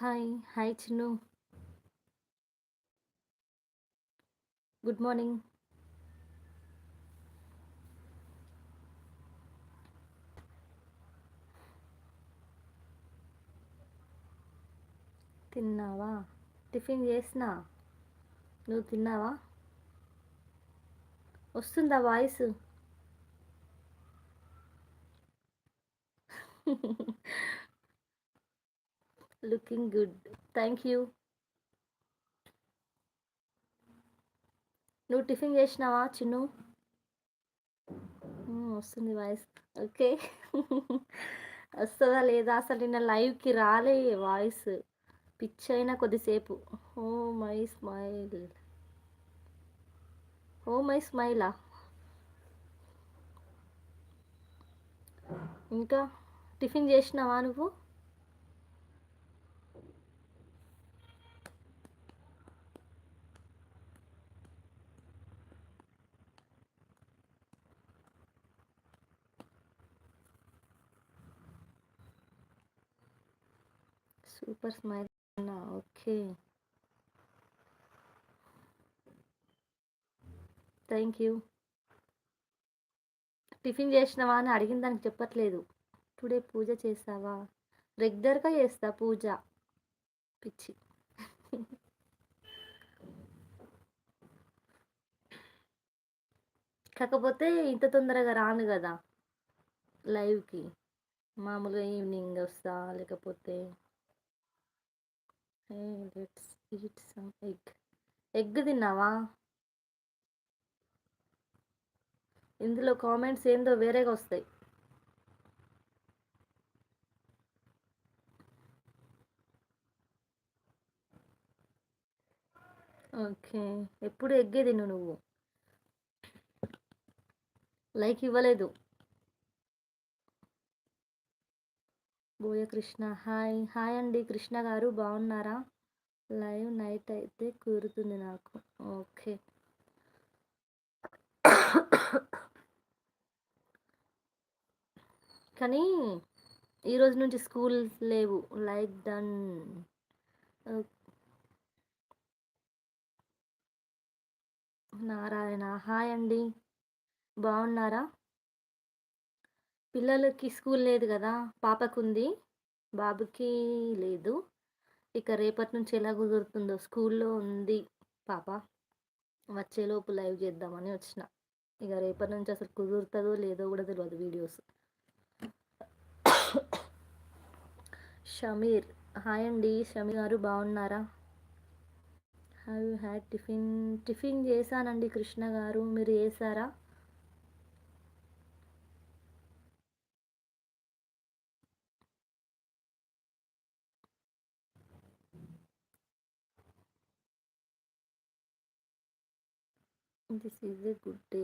Hi hi Chinnu good morning తిన్నావా? Tiffin చేసినా? నువ్వు తిన్నావా? వస్తుందా voice? Looking good thank you నువ్వు టిఫిన్ చేసినావా చిన్ను? వస్తుంది వాయిస్. ఓకే. వస్తుందా లేదా? అసలు నిన్న లైవ్కి రాలే వాయిస్. పిచ్ అయినా కొద్దిసేపు. Oh my smile. Oh my స్మైలా? ఇంకా టిఫిన్ చేసినావా నువ్వు? Super smile okay. Thank you. Tiffin చేసినావా అని అడిగిన దానికి చెప్పట్లేదు. టుడే పూజ చేసావా? రెగ్యులర్గా చేస్తా పూజ. పిచ్చి. కాకపోతే ఇంత తొందరగా రాను కదా లైవ్కి. మామూలుగా ఈవినింగ్ వస్తా లేకపోతే let's eat some egg. Egg తిన్నావా? ఇందులో కామెంట్స్ ఏందో వేరేగా వస్తాయి. ఓకే. ఎప్పుడు ఎగ్గే తిను నువ్వు. లైక్ ఇవ్వలేదు. బోయ కృష్ణ. హాయ్. హాయ్ అండి. కృష్ణ గారు బాగున్నారా? లైవ్ నైట్ అయితే కుదురుతుంది నాకు. ఓకే. కానీ ఈరోజు నుంచి స్కూల్ లేవు. Like done. నారాయణ. హాయ్ అండి. బాగున్నారా? పిల్లలకి స్కూల్ లేదు కదా! పాపకుంది. బాబుకి లేదు. ఇక రేపటి నుంచి ఎలా కుదురుతుందో స్కూల్లో ఉంది పాప. వచ్చేలోపు లైవ్ చేద్దామని వచ్చిన. ఇక రేపటి నుంచి అసలు కుదురుతుందో లేదో కూడా తెలియదు వీడియోస్. షమీర్. హాయ్ అండి. షమీర్ గారు బాగున్నారా? Have you had tiffin? Tiffin చేశానండి కృష్ణ గారు. మీరు చేశారా? This is a good day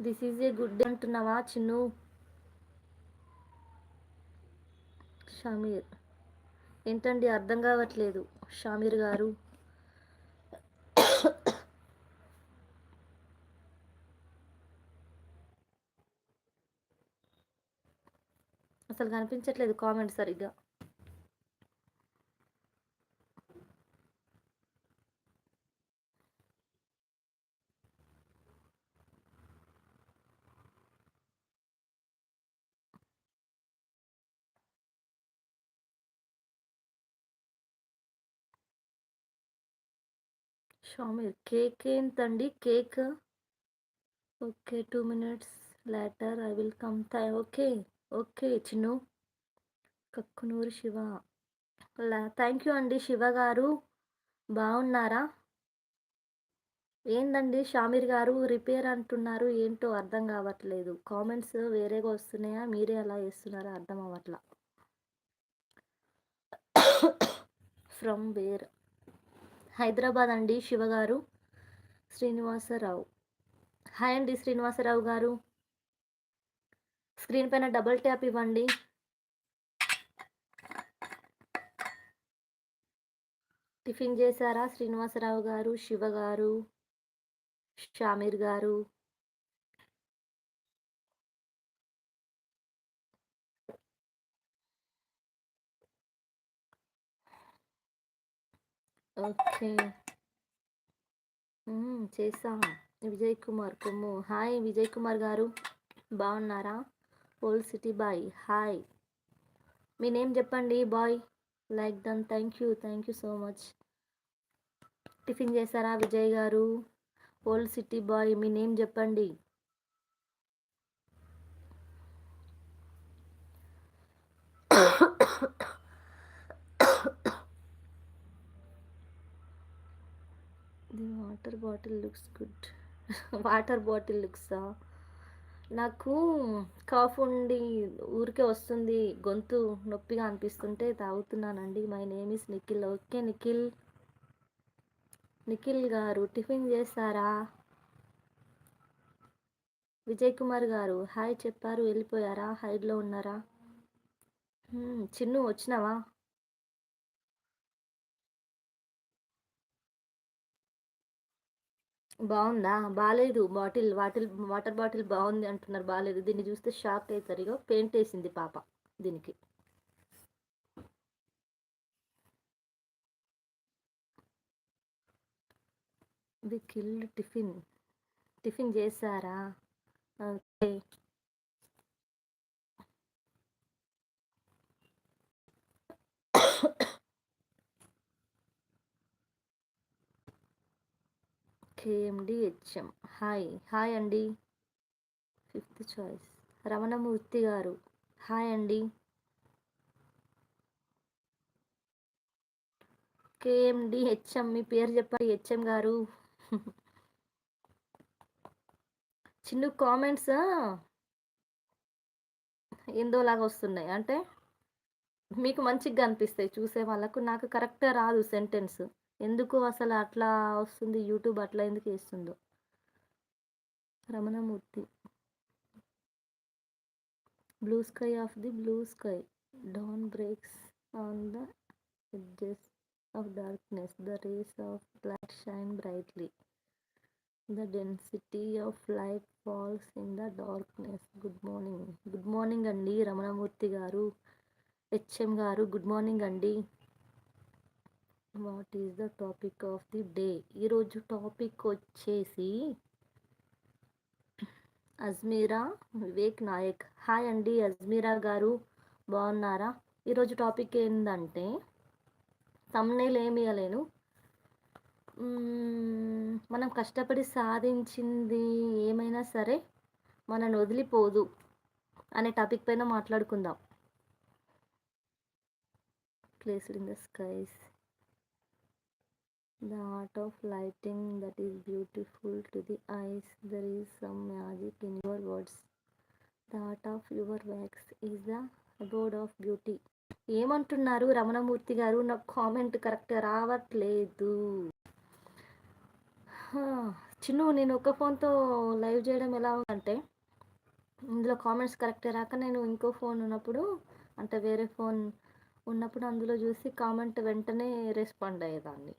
this is a good day అంటున్నావా చిన్ను? షమీర్. ఏంటండి అర్థం కావట్లేదు. షమీర్ గారు. అసలు కనిపించట్లేదు కామెంట్ సరిగ్గా. షామీర్ కేక్ ఏంటండి cake? Okay two minutes later I will come thigh okay okay Chinnu. Kakkunuru Shiva. Thank you అండి శివ గారు. బాగున్నారా ఏందండి షామీర్ గారు రిపేర్ అంటున్నారు ఏంటో అర్థం కావట్లేదు. కామెంట్స్ వేరేగా వస్తున్నాయా? మీరే అలా చేస్తున్నారా? అర్థం అవ్వట్లా. From where. హైదరాబాద్ అండి శివగారు శ్రీనివాసరావు. హాయ్ అండి శ్రీనివాసరావు గారు. స్క్రీన్ పైన డబుల్ ట్యాప్ ఇవ్వండి. టిఫిన్ చేశారా శ్రీనివాసరావు గారు శివ గారు షామీర్ గారు? ఓకే. చేసా విజయ్ కుమార్ కొమ్ము. హాయ్ విజయ్ కుమార్ గారు. బాగున్నారా ఓల్డ్ సిటీ బాయ్. హాయ్. మీ నేమ్ చెప్పండి bye. Like than thank you. Thank you so much. Tiffin చేశారా విజయ్ గారు? Old city bye. మీ నేమ్ చెప్పండి the water bottle looks good. Water bottle లుక్సా? నాకు కాఫ్ ఉండి ఊరికే వస్తుంది గొంతు నొప్పిగా అనిపిస్తుంటే తాగుతున్నానండి. My name is Nikhil. Okay Nikhil. Nikhil గారు టిఫిన్ చేస్తారా విజయ్ కుమార్ గారు హాయ్ చెప్పారు వెళ్ళిపోయారా? హైడ్లో ఉన్నారా? చిన్ను వచ్చినావా? బాగుందా? బాగాలేదు బాటిల్ వాటిల్ వాటర్ బాటిల్ బాగుంది అంటున్నారు. బాగాలేదు దీన్ని చూస్తే షాక్ అవుతారు ఇగో పెయింట్ వేసింది పాప దీనికి. The kill tiffin. టిఫిన్ చేశారా? Okay. KMD HM hi hi అండి ఫిఫ్త్ చాయిస్ రమణమూర్తి గారు. హాయ్ అండి కేఎండి హెచ్ఎం మీ పేరు చెప్పండి హెచ్ఎం గారు. చిన్న కామెంట్స్ ఎందోలాగా వస్తున్నాయి. అంటే మీకు మంచిగా అనిపిస్తాయి. చూసే వాళ్ళకు నాకు కరెక్ట్గా రాదు సెంటెన్స్ ఎందుకు అసలు అట్లా వస్తుంది? యూట్యూబ్ అట్లా ఎందుకు వేస్తుందో Ramanamurthy. Blue sky of the blue sky. Down breaks on the edges of darkness. The rays of light shine brightly. The density of light falls in the darkness. Good morning. Good morning అండి రమణమూర్తి గారు. HM గారు good morning అండి. What is the topic of the day ఈరోజు topic వచ్చేసి Ajmeera Vivek Naik. Hi అండి అజ్మీరా గారు. బాగున్నారా? ఈరోజు టాపిక్ ఏంటంటే తమ్నేలు ఏమి ఇవ్వలేను మనం కష్టపడి సాధించింది ఏమైనా సరే మనని వదిలిపోదు అనే టాపిక్ పైన మాట్లాడుకుందాం. Placed in the skies the art of lighting that is beautiful to the eyes. There is some magic in your words. The art of your wax is the abode of beauty. ఏమంటున్నారు రమణమూర్తి గారు? నాకు comment correct రావట్లేదు. చిన్ను నేను ఒక ఫోన్తో live చేయడం ఎలా ఉందంటే ఇందులో కామెంట్స్ కరెక్టే రాక నేను ఇంకో ఫోన్ ఉన్నప్పుడు అంటే వేరే ఫోన్ ఉన్నప్పుడు అందులో చూసి కామెంట్ వెంటనే రెస్పాండ్ అయ్యేదాన్ని.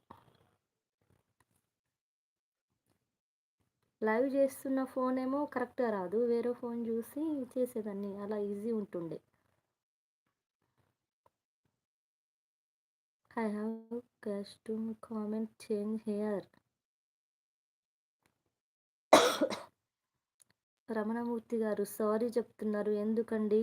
లైవ్ చేస్తున్న ఫోన్ ఏమో కరెక్ట్గా రాదు. వేరే ఫోన్ చూసి చేసేదాన్ని. అలా ఈజీ ఉంటుండే. I have cash to comment change here Ramanamurthy గారు సారీ చెప్తున్నారు. ఎందుకండి?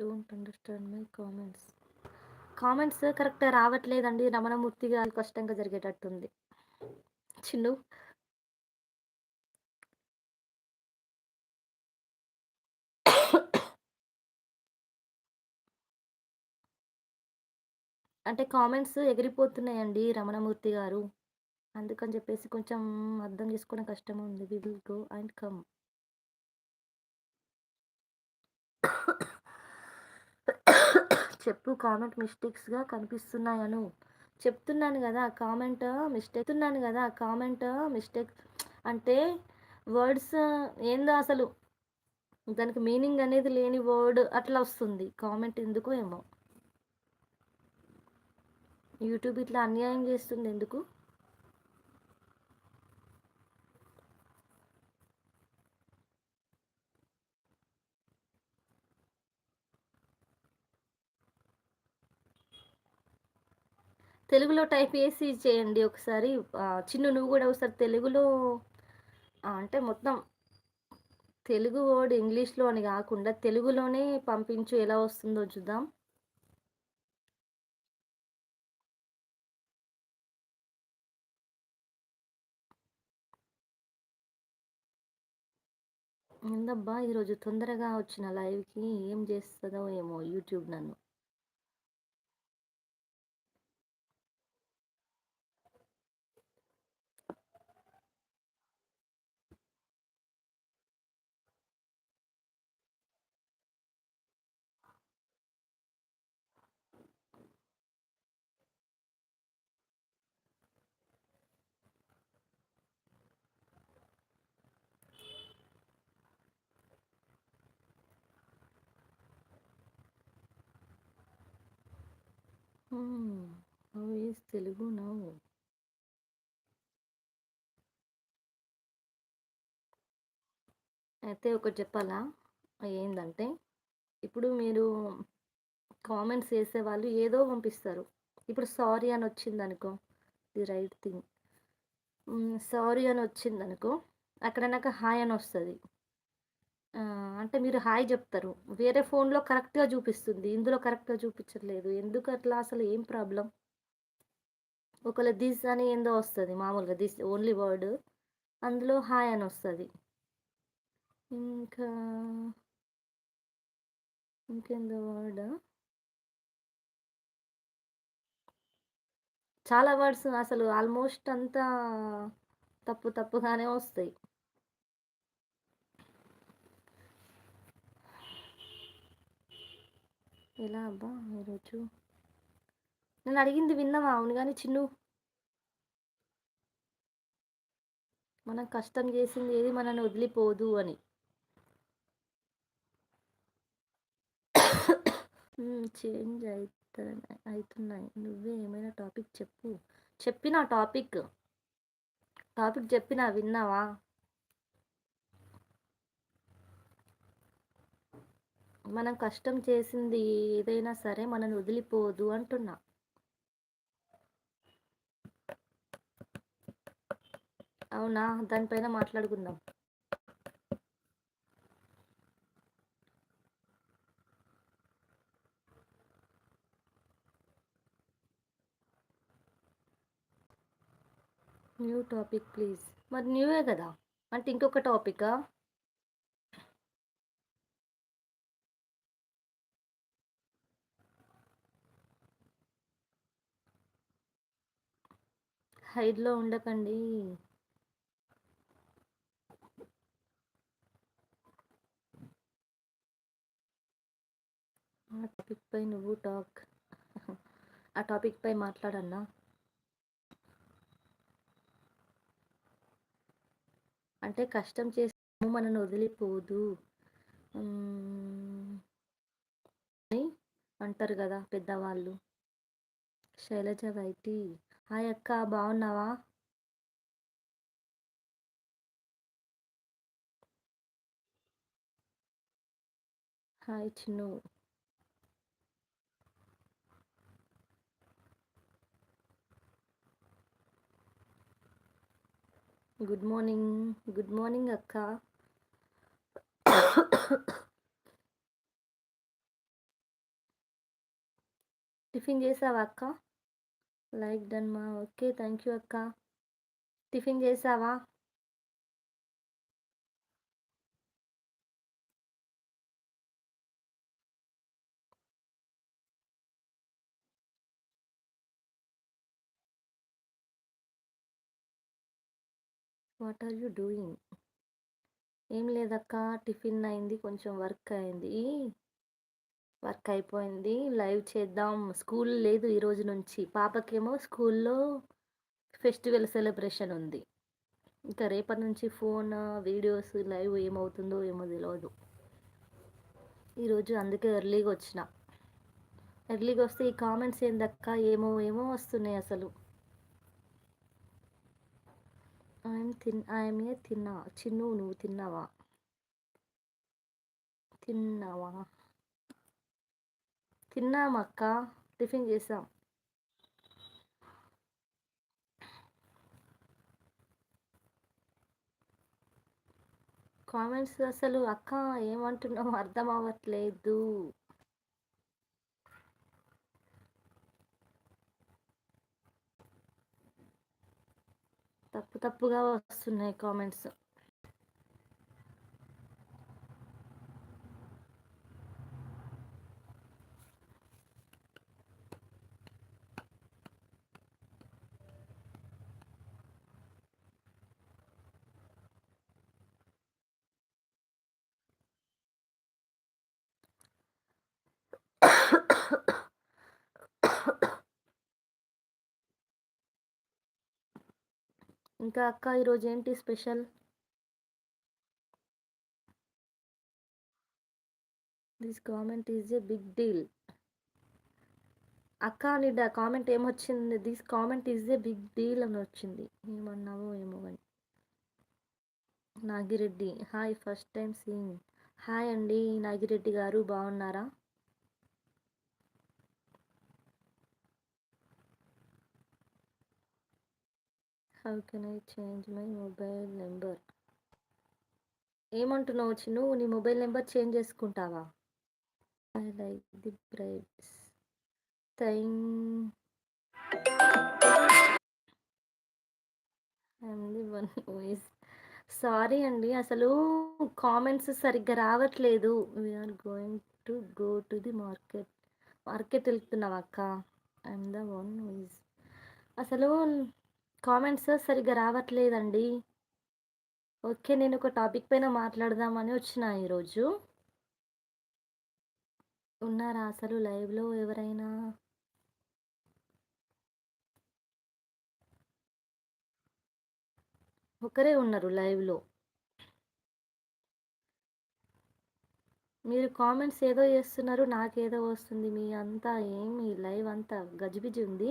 Don't understand my comments comments కరెక్ట్గా రావట్లేదండి. రమణమూర్తి గారు కష్టంగా జరిగేటట్టుంది. చిన్ను. అంటే కామెంట్స్ ఎగిరిపోతున్నాయండి రమణమూర్తి గారు. అందుకని చెప్పేసి కొంచెం అర్థం చేసుకోవడం కష్టం ఉంది. విల్ గో అండ్ కమ్ చెప్పు కామెంట్ మిస్టేక్స్గా కనిపిస్తున్నాయను. చెప్తున్నాను కదా కామెంట్ మిస్టేక్ చెప్తున్నాను కదా కామెంట్ మిస్టేక్ అంటే వర్డ్స్ ఏందో అసలు. దానికి మీనింగ్ అనేది లేని వర్డ్ అట్లా వస్తుంది. కామెంట్ ఎందుకో ఏమో. యూట్యూబ్ ఇట్లా అన్యాయం చేస్తుంది ఎందుకు? తెలుగులో టైప్ చేసి చేయండి ఒకసారి. చిన్ను నువ్వు కూడా ఒకసారి తెలుగులో అంటే మొత్తం తెలుగు వర్డ్ ఇంగ్లీష్లో అని కాకుండా తెలుగులోనే పంపించు ఎలా వస్తుందో చూద్దాం. ఏందబ్బా ఈరోజు తొందరగా వచ్చిన లైవ్కి ఏం చేస్తుందో ఏమో యూట్యూబ్ నన్ను. How is Telugu now. అయితే ఒకటి చెప్పాలా? ఏంటంటే ఇప్పుడు మీరు కామెంట్స్ చేసేవాళ్ళు ఏదో పంపిస్తారు. ఇప్పుడు సారీ అని వచ్చింది అనుకో ది రైట్ థింగ్. సారీ అని వచ్చింది అనుకో అక్కడ నాకు హాయ్ అని వస్తుంది. అంటే మీరు హాయ్ చెప్తారు వేరే ఫోన్లో కరెక్ట్గా చూపిస్తుంది ఇందులో కరెక్ట్గా చూపించట్లేదు ఎందుకు అట్లా? అసలు ఏం ప్రాబ్లం ఒకవేళ దిస్ అని ఏందో వస్తుంది. మామూలుగా దిస్ ఓన్లీ వర్డ్. అందులో హాయ్ అని వస్తుంది. ఇంకా ఇంకేందో వర్డ్? చాలా వర్డ్స్ అసలు ఆల్మోస్ట్ అంతా తప్పు తప్పుగానే వస్తాయి. ఎలా అబ్బా ఈరోజు నేను అడిగింది విన్నావా అవును కానీ చిన్ను? మనం కష్టం చేసింది ఏది మనల్ని వదిలిపోదు అని. చేంజ్ అవుతా అవుతున్నాయి నువ్వే ఏమైనా టాపిక్ చెప్పు. చెప్పిన టాపిక్. టాపిక్ చెప్పినా విన్నావా? మనం కష్టం చేసింది ఏదైనా సరే మనం వదిలిపోదు అంటున్నా. అవునా? దానిపైన మాట్లాడుకుందాం. New topic please. మరి న్యూవే కదా? అంటే ఇంకొక టాపికా? హైడ్లో ఉండకండి. ఆ టాపిక్ పై నువ్వు టాక్. ఆ టాపిక్ పై మాట్లాడన్నా. అంటే కష్టం చేసాము మనను వదిలిపోదు. అని అంటారు కదా పెద్దవాళ్ళు. శైలజ వైటి. హాయ్ అక్క బాగున్నావా? Hi Chinnu. Good morning good morning అక్క. టిఫిన్ చేసావా అక్క? లైక్ డన్ మా. ఓకే థ్యాంక్ యూ అక్క. టిఫిన్ చేసావా? వాట్ ఆర్ యూ డూయింగ్ ఏం లేదక్క టిఫిన్ అయింది కొంచెం వర్క్ అయింది. వర్క్ అయిపోయింది లైవ్ చేద్దాం. స్కూల్ లేదు ఈ రోజు నుంచి. పాపకేమో స్కూల్లో ఫెస్టివల్ సెలబ్రేషన్ ఉంది. ఇంకా రేపటి నుంచి ఫోన్ వీడియోస్ లైవ్ ఏమవుతుందో ఏమో తెలియదు ఈరోజు అందుకే ఎర్లీగా వచ్చిన. ఎర్లీగా వస్తే ఈ కామెంట్స్ ఏందక్క? ఏమో ఏమో వస్తున్నాయి అసలు. ఐఎమ్ తిన్ ఐఎమ్ ఏ తిన్నా. చిన్ను నువ్వు తిన్నావా? తిన్నావా? తిన్నామక్క టిఫిన్ చేసాం. కామెంట్స్ అసలు అక్క ఏమంటున్నావు అర్థం అవ్వట్లేదు. తప్పు తప్పుగా వస్తున్నాయి కామెంట్స్. ఇంకా అక్క ఈరోజు ఏంటి special? This comment is a big deal. అక్క నీ కామెంట్ ఏమొచ్చింది? This comment is a big deal అని వచ్చింది. ఏమన్నావో ఏమో అని Nagireddy. Hi first time seeing. Hi అండి నాగిరెడ్డి గారు బాగున్నారా? How can I change my mobile number ఏమంటున్నావు చిన్ను? నీ మొబైల్ నెంబర్ చేంజ్ చేసుకుంటావా? I like the brides thank the one voice sorry అండి అసలు కామెంట్స్ సరిగ్గా రావట్లేదు. We are going to go to the market market వెళ్తున్నావా అక్క? ఐఎమ్ ద వన్ వాయిస్ అసలు కామెంట్స్ సరిగ్గా రావట్లేదండి. ఓకే నేను ఒక టాపిక్ పైన మాట్లాడదామని వచ్చిన ఈరోజు. ఉన్నారా అసలు లైవ్లో ఎవరైనా? ఒకరే ఉన్నారు లైవ్లో. మీరు కామెంట్స్ ఏదో చేస్తున్నారు నాకేదో వస్తుంది. మీ అంతా ఏమి లైవ్ అంతా గజిబిజి ఉంది.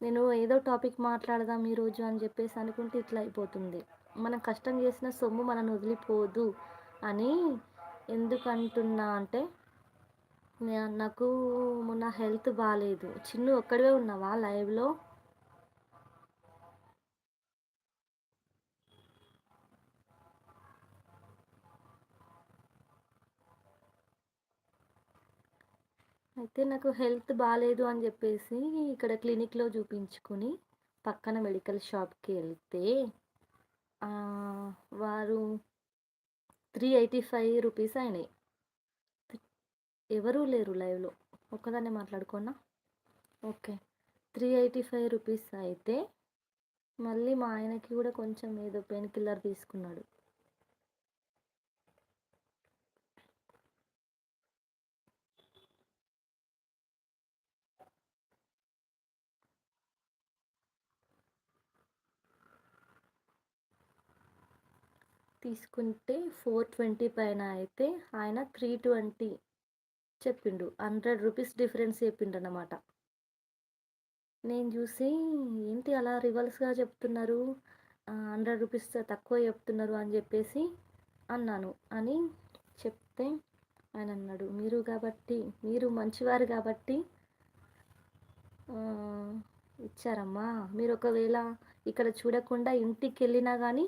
నేను ఏదో టాపిక్ మాట్లాడదాం ఈరోజు అని చెప్పేసి అనుకుంటే ఇట్లా అయిపోతుంది. మనం కష్టం చేసిన సొమ్ము మనం వదిలిపోదు అని ఎందుకు అంటున్నా అంటే నాకు మొన్న హెల్త్ బాగాలేదు చిన్ను ఒక్కడే ఉన్నావా లైవ్లో అయితే నాకు హెల్త్ బాగాలేదు అని చెప్పేసి ఇక్కడ క్లినిక్లో చూపించుకుని పక్కన మెడికల్ షాప్కి వెళ్తే వారు త్రీ ఎయిటీ ఫైవ్ రూపీస్ అయినాయి. ఎవరూ లేరు లైవ్లో. ఒక్కదాన్నే మాట్లాడుకున్నా okay. Three eighty five rupees అయితే మళ్ళీ మా ఆయనకి కూడా కొంచెం ఏదో పెయిన్ కిల్లర్ తీసుకున్నాడు. తీసుకుంటే ఫోర్ ట్వంటీ పైన అయితే ఆయన త్రీ ట్వంటీ చెప్పిండు. హండ్రెడ్ రూపీస్ డిఫరెన్స్ చెప్పిండు అనమాట నేను చూసి ఏంటి అలా రివర్స్గా చెప్తున్నారు? హండ్రెడ్ రూపీస్ తక్కువ చెప్తున్నారు అని చెప్పేసి అన్నాను. అని చెప్తే ఆయన అన్నాడు మీరు కాబట్టి మీరు మంచివారు కాబట్టి ఇచ్చారమ్మా. మీరు ఒకవేళ ఇక్కడ చూడకుండా ఇంటికి వెళ్ళినా కానీ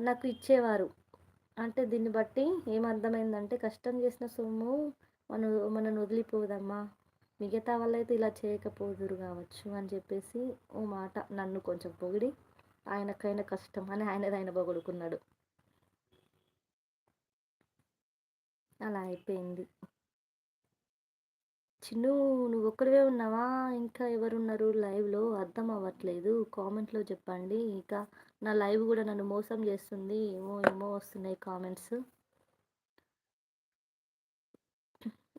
నాకు ఇచ్చేవారు. అంటే దీన్ని బట్టి ఏమర్థమైందంటే కష్టం చేసిన సొమ్ము మన మనను వదిలిపోదమ్మా. మిగతా వాళ్ళైతే ఇలా చేయకపోదురు కావచ్చు అని చెప్పేసి ఓ మాట నన్ను కొంచెం పొగిడి ఆయనకైనా కష్టం అని ఆయనది ఆయన పొగుడుకున్నాడు. అలా అయిపోయింది. చిన్ను నువ్వు ఒక్కడివే ఉన్నావా? ఇంకా ఎవరున్నారు లైవ్లో? అర్థం అవ్వట్లేదు. కామెంట్లో చెప్పండి. ఇంకా నా లైవ్ కూడా నన్ను మోసం చేస్తుంది. ఏమో ఏమో వస్తున్నాయి కామెంట్స్.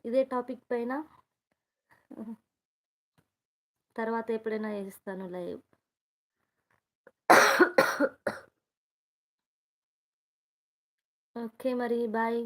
ఇదే టాపిక్ పైన తర్వాత ఎప్పుడైనా చేస్తాను లైవ్. ఓకే మరి బాయ్.